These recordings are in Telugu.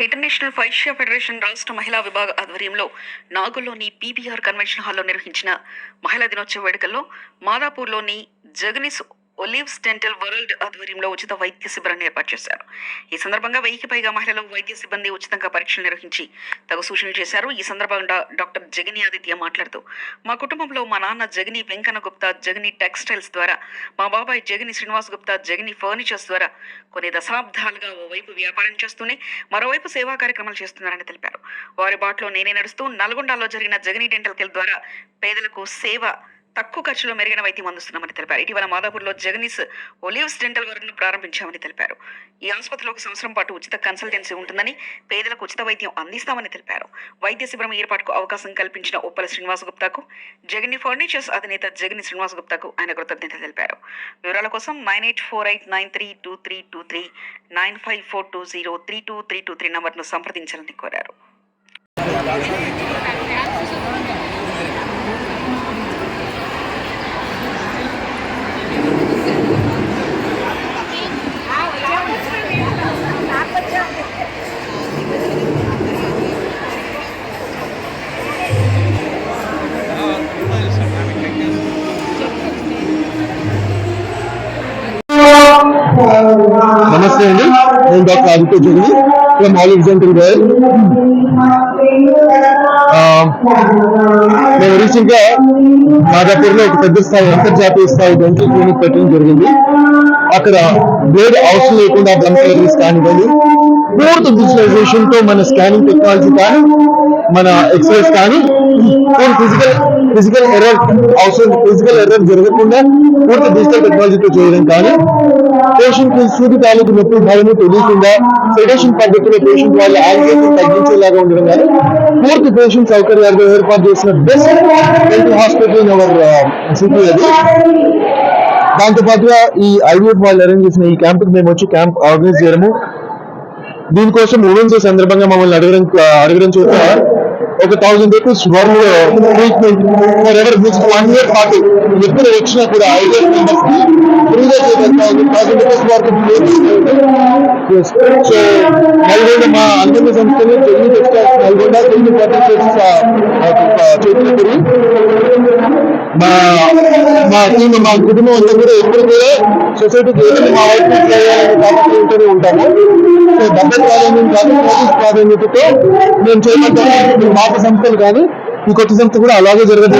ఇంటర్నేషనల్ వైశ్య ఫెడరేషన్ రాష్ట్ర మహిళా విభాగ ఆధ్వర్యంలో నాగుల్లోని పీబీఆర్ కన్వెన్షన్ హాల్లో నిర్వహించిన మహిళా దినోత్సవ వేడుకల్లో మాదాపూర్లోని జగనీస్ ఒలివ్స్ డెంటల్ వరల్డ్ ఆధ్వర్యంలో ఉచిత వైద్య శిబిరాన్ని ఏర్పాటు చేశారు. ఈ సందర్భంగా వెయ్యికి పైగా మహిళలు వైద్య సిబ్బంది ఉచితంగా పరీక్షలు నిర్వహించి తగు సూచనలు చేశారు. ఈ సందర్భంగా డాక్టర్ జగని ఆదిత్య మాట్లాడుతూ మా కుటుంబంలో మా నాన్న జగని వెంకన్న గుప్తా జగని టెక్స్టైల్స్ ద్వారా మా బాబాయ్ జగని శ్రీనివాస్ గుప్తా జగని ఫర్నిచర్స్ ద్వారా కొన్ని దశాబ్దాలుగా ఓవైపు వ్యాపారం చేస్తూనే మరోవైపు సేవా కార్యక్రమాలు చేస్తున్నారని తెలిపారు. వారి బాటలో నేనే నడుస్తూ నల్గొండలో జరిగిన జగని డెంటల్ కెల్ ద్వారా పేదలకు సేవ తక్కువ ఖర్చులో మెరుగైన వైద్యం అందిస్తున్నామని తెలిపారు. ఇటీవల మాదాపూర్లో జగనీస్ ఒలివ్స్ డెంటల్ వర్క్ను ప్రారంభించామని తెలిపారు. ఈ ఆసుపత్రిలో ఒక సంవత్సరం పాటు ఉచిత కన్సల్టెన్సీ ఉంటుందని పేదలకు ఉచిత వైద్యం అందిస్తామని తెలిపారు. వైద్య శిబిరం ఏర్పాటుకు అవకాశం కల్పించిన ఉప్పల శ్రీనివాస్ గుప్తాకు జగని ఫర్నిచర్స్ అధినేత జగని శ్రీనివాస్ గుప్తాకు ఆయన కృతజ్ఞతలు తెలిపారు. వివరాల కోసం nine eight four eight nine three two three two three nine five four two zero three two three two three నంబర్ను సంప్రదించాలని కోరారు. నమస్తే అండి నేను doctor Aditya Jogi from olive dental Goyal మేము రీసెంట్గా మాదాపూర్లో ఒక పెద్ద స్థాయి అంతర్జాతీయ స్థాయి డెంటల్ క్లినిక్ పెట్టడం జరిగింది. అక్కడ బ్లేడ్ అవసరం లేకుండా బ్లంక్ స్కానింగ్ అని పూర్తి విజువలైజేషన్తో మన స్కానింగ్ టెక్నాలజీ కానీ మన ఎక్స్రేస్ కానీ ఫిజికల్ ఫిజికల్ ఎర్రర్ అవసరం ఫిజికల్ ఎర్రర్ జరగకుండా పూర్తి డిజిటల్ టెక్నాలజీతో చేయడం కానీ పేషెంట్ కి సూది తాలూకు నొప్పి భయము తెలియకుండా సెడేషన్ పద్ధతిలో పేషెంట్ వాళ్ళ ఆరోగ్యం తగ్గించేలాగా ఉండడం కానీ పూర్తి పేషెంట్ సౌకర్యాలుగా ఏర్పాటు చేసిన best dental hospital in our city అది దాంతో పాటుగా ఈ ఐడిఎఫ్ వాళ్ళు అరేంజ్ చేసిన ఈ క్యాంప్ మేము వచ్చి క్యాంప్ ఆర్గనైజ్ చేయడము దీనికోసం ఉమెన్స్ సందర్భంగా మమ్మల్ని అడగడం అడగడం చేత ఒక thousand rupees worth treatment for ever next one year పాటు ఎప్పుడు వచ్చినా కూడా ఐదు ఫ్రీగా చేయగలుగుతాం థౌసండ్ రూపీస్ వరకు సో నల్గొండ మా అందరి సంస్థలు తెలుగు టెక్స్టైల్స్ నల్గొండ తెలుగు చేతులు మా మా టీం మా కుటుంబం అంతా కూడా ఎప్పుడు కూడా సొసైటీకి ఏదైనా మా వైపు ఉంటూనే ఉంటాము. సో డబ్బులు ప్రాధాన్యం కాదు ప్రాధాన్యతతో మేము చేపట్టాము మాప సంస్థలు కానీ ఈ కొత్త కూడా అలాగే జరగదు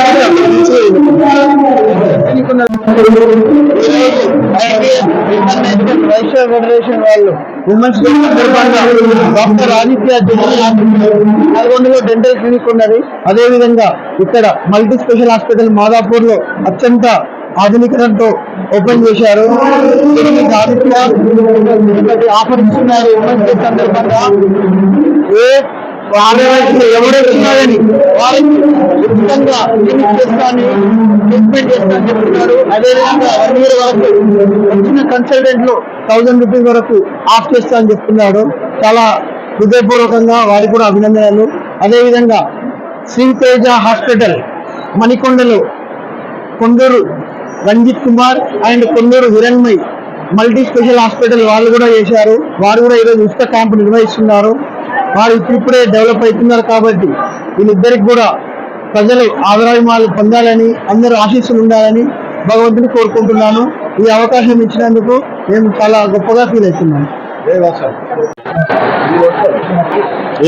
ఫెడరేషన్ వాళ్ళు ఉమెన్స్ డాక్టర్ ఆదిత్య నల్గొండలో డెంటల్ క్లినిక్ ఉన్నది. అదే విధంగా ఇక్కడ మల్టీ స్పెషల్ హాస్పిటల్ మాదాపూర్లో అత్యంత ఆధునికతతో ఓపెన్ చేశారు. ఆఫర్ ఇస్తున్నారు సందర్భంగా ఏ ఎవరు వారికి విధంగా క్లినిక్ చేస్తాను ట్రీట్మెంట్ చేస్తాను చెప్తున్నారు. అదేవిధంగా వన్ ఇయర్ వరకు వచ్చిన కన్సల్టెంట్లో థౌసండ్ రూపీస్ వరకు ఆఫ్ చేస్తా అని చెప్తున్నాడు. చాలా హృదయపూర్వకంగా వారికి కూడా అభినందనలు. అదేవిధంగా శ్రీ తేజ హాస్పిటల్ మణికొండలో కొందరు రంజిత్ కుమార్ అండ్ కొందరు హిరణ్మయ్ మల్టీ స్పెషల్ హాస్పిటల్ వాళ్ళు కూడా చేశారు. వారు కూడా ఈరోజు ఉచిత క్యాంపు నిర్వహిస్తున్నారు. వారు ఇప్పుడిప్పుడే డెవలప్ అవుతున్నారు కాబట్టి వీళ్ళిద్దరికి కూడా ప్రజల ఆదరాయమాలు పొందాలని అందరూ ఆశీస్సులు ఉండాలని భగవంతుని కోరుకుంటున్నాను. ఈ అవకాశం ఇచ్చినందుకు మేము చాలా గొప్పగా ఫీల్ అవుతున్నాను.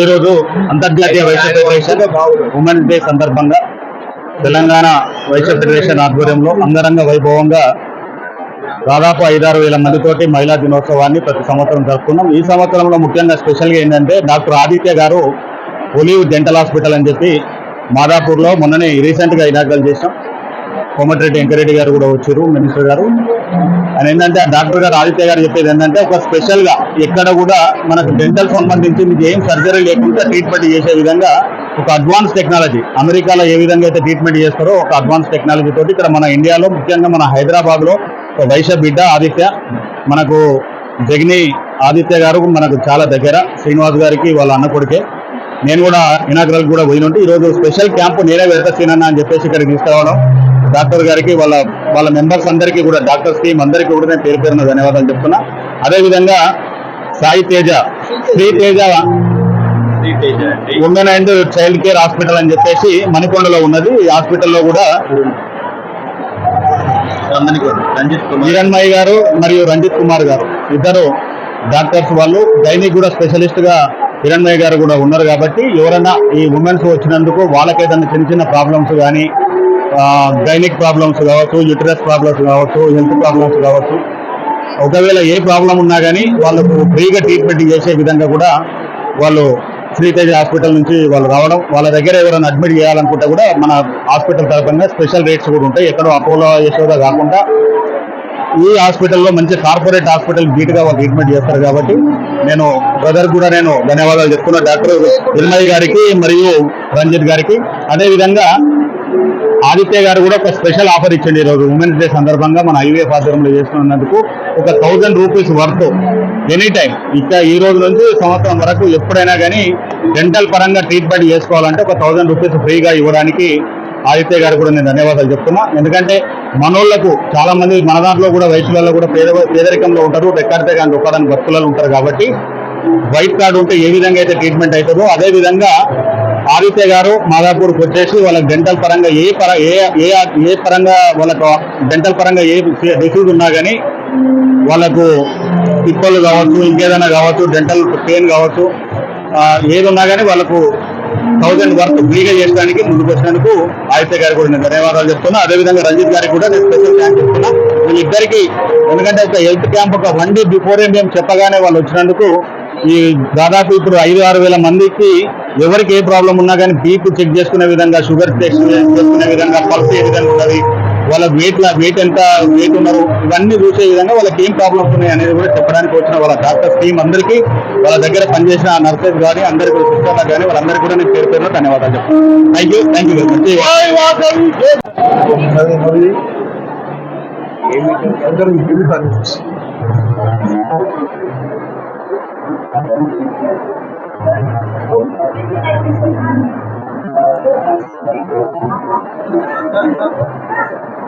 ఈరోజు అంతర్జాతీయ వైశ్య ఫెడరేషన్ ఉమెన్స్ డే సందర్భంగా తెలంగాణ వైశ్య ఫెడరేషన్ ఆధ్వర్యంలో అంగరంగ వైభవంగా దాదాపు ఐదారు వేల మందితోటి మహిళా దినోత్సవాన్ని ప్రతి సంవత్సరం జరుపుకున్నాం. ఈ సంవత్సరంలో ముఖ్యంగా స్పెషల్గా ఏంటంటే డాక్టర్ ఆదిత్య గారు ఒలివ్ డెంటల్ హాస్పిటల్ అని చెప్పి మాదాపూర్లో మొన్ననే రీసెంట్గా ఇనాగ్రల్ చేసాం కోమటిరెడ్డి వెంకరెడ్డి గారు కూడా వచ్చారు మినిస్టర్ గారు. ఆయన ఏంటంటే డాక్టర్ గారు ఆదిత్య గారు చెప్పేది ఏంటంటే ఒక స్పెషల్గా ఎక్కడ కూడా మనకు డెంటల్ సంబంధించి మీకు ఏం సర్జరీ లేకుండా ట్రీట్మెంట్ చేసే విధంగా ఒక అడ్వాన్స్ టెక్నాలజీ అమెరికాలో ఏ విధంగా అయితే ట్రీట్మెంట్ చేస్తారో ఒక అడ్వాన్స్ టెక్నాలజీ తోటి ఇక్కడ మన ఇండియాలో ముఖ్యంగా మన హైదరాబాద్లో ఒక వైశ్య బిడ్డ ఆదిత్య మనకు జగ్ని ఆదిత్య గారు మనకు చాలా దగ్గర శ్రీనివాస్ గారికి వాళ్ళ అన్న కొడుకే. నేను కూడా ఇనాగ్రల్ కూడా పోయినంటే. ఈరోజు స్పెషల్ క్యాంప్ నేనే వెళ్తాను అని చెప్పేసి ఇక్కడికి తీసుకురావడం. డాక్టర్ గారికి వాళ్ళ వాళ్ళ మెంబర్స్ అందరికీ కూడా డాక్టర్స్ టీం అందరికీ కూడా నేను పేరు పేరున ధన్యవాదాలు చెప్తున్నా. అదేవిధంగా Sai Teja Sri Teja women and child care hospital అని చెప్పేసి మణికొండలో ఉన్నది. ఈ హాస్పిటల్లో కూడా హిరణ్మయ్య గారు మరియు రంజిత్ కుమార్ గారు ఇద్దరు డాక్టర్స్ వాళ్ళు. డైనిక్ కూడా స్పెషలిస్ట్గా కిరణ్మయ్య గారు కూడా ఉన్నారు కాబట్టి ఎవరైనా ఈ ఉమెన్స్ వచ్చినందుకు వాళ్ళకేదైనా చిన్న చిన్న ప్రాబ్లమ్స్ కానీ గైనిక్ ప్రాబ్లమ్స్ కావచ్చు యూటరస్ ప్రాబ్లమ్స్ కావచ్చు హెల్త్ ప్రాబ్లమ్స్ కావచ్చు ఒకవేళ ఏ ప్రాబ్లం ఉన్నా కానీ వాళ్ళకు ఫ్రీగా ట్రీట్మెంట్ చేసే విధంగా కూడా వాళ్ళు శ్రీతేజ హాస్పిటల్ నుంచి వాళ్ళు రావడం వాళ్ళ దగ్గర ఎవరైనా అడ్మిట్ చేయాలనుకుంటే కూడా మన హాస్పిటల్ తరఫున స్పెషల్ రేట్స్ కూడా ఉంటాయి. ఎక్కడో అపోలో యశోద కాకుండా ఈ హాస్పిటల్లో మంచి కార్పొరేట్ హాస్పిటల్గా వాళ్ళు ట్రీట్మెంట్ చేస్తారు కాబట్టి నేను బ్రదర్ కూడా నేను ధన్యవాదాలు చెప్తున్నా. డాక్టర్ నిర్మయ్య గారికి మరియు రంజిత్ గారికి. అదేవిధంగా ఆదిత్య గారు కూడా ఒక స్పెషల్ ఆఫర్ ఇచ్చండి ఈరోజు. ఉమెన్స్ డే సందర్భంగా మన ఐవే ఆధ్వర్యంలో చేస్తున్నందుకు ఒక thousand rupees worth any time ఇంకా ఈ రోజు నుంచి సంవత్సరం వరకు ఎప్పుడైనా కానీ డెంటల్ పరంగా ట్రీట్మెంట్ చేసుకోవాలంటే ఒక థౌజండ్ రూపీస్ ఫ్రీగా ఇవ్వడానికి ఆదిత్య గారు కూడా నేను ధన్యవాదాలు చెప్తున్నా. ఎందుకంటే మనోళ్ళకు చాలా మంది మన దాంట్లో కూడా వయసులలో కూడా పేద పేదరికంలో ఉంటారు. రెక్కడితే కానీ ఒక్కడానికి భక్తులలో ఉంటారు కాబట్టి వైట్ కార్డు ఉంటే ఏ విధంగా అయితే ట్రీట్మెంట్ అవుతుందో అదే విధంగా ఆదిత్య గారు మాదాపూర్కి వచ్చేసి వాళ్ళకి డెంటల్ పరంగా ఏ పర ఏ ఏ ఏ పరంగా వాళ్ళకు డెంటల్ పరంగా ఏ డిసీజ్ ఉన్నా కానీ వాళ్ళకు తిప్పలు కావచ్చు ఇంకేదైనా కావచ్చు డెంటల్ పెయిన్ కావచ్చు ఏది ఉన్నా కానీ వాళ్ళకు థౌజండ్ వర్క్ ఫ్రీగా చేయడానికి ముందుకు వచ్చినందుకు ఆదిత్య గారు కూడా నేను ధన్యవాదాలు చెప్తున్నా. అదేవిధంగా రంజిత్ గారికి కూడా నేను స్పెషల్ థ్యాంక్స్ చెప్తున్నా. వీళ్ళిద్దరికి ఎందుకంటే ఒక హెల్త్ క్యాంప్ ఒక వన్ డే బిఫోర్ మేము చెప్పగానే వాళ్ళు వచ్చినందుకు ఈ దాదాపు ఇప్పుడు ఐదు ఆరు వేల మందికి ఎవరికి ఏ ప్రాబ్లం ఉన్నా కానీ బీపీ చెక్ చేసుకునే విధంగా షుగర్ టెస్ట్ చేసుకునే విధంగా పల్స్ ఏ విధంగా ఉన్నది వాళ్ళ వెయిట్ వెయిట్ ఎంత వెయిట్ ఉన్నారు ఇవన్నీ చూసే విధంగా వాళ్ళకి ఏం ప్రాబ్లమ్స్ ఉన్నాయి అనేది కూడా చెప్పడానికి వచ్చిన వాళ్ళ డాక్టర్స్ టీం అందరికీ వాళ్ళ దగ్గర పనిచేసిన నర్సెస్ కానీ అందరికీ కూడా కానీ వాళ్ళందరికీ కూడా నేను పేరు పేరులో ధన్యవాదాలు చెప్తాను thank you thank you Thank you. Thank you.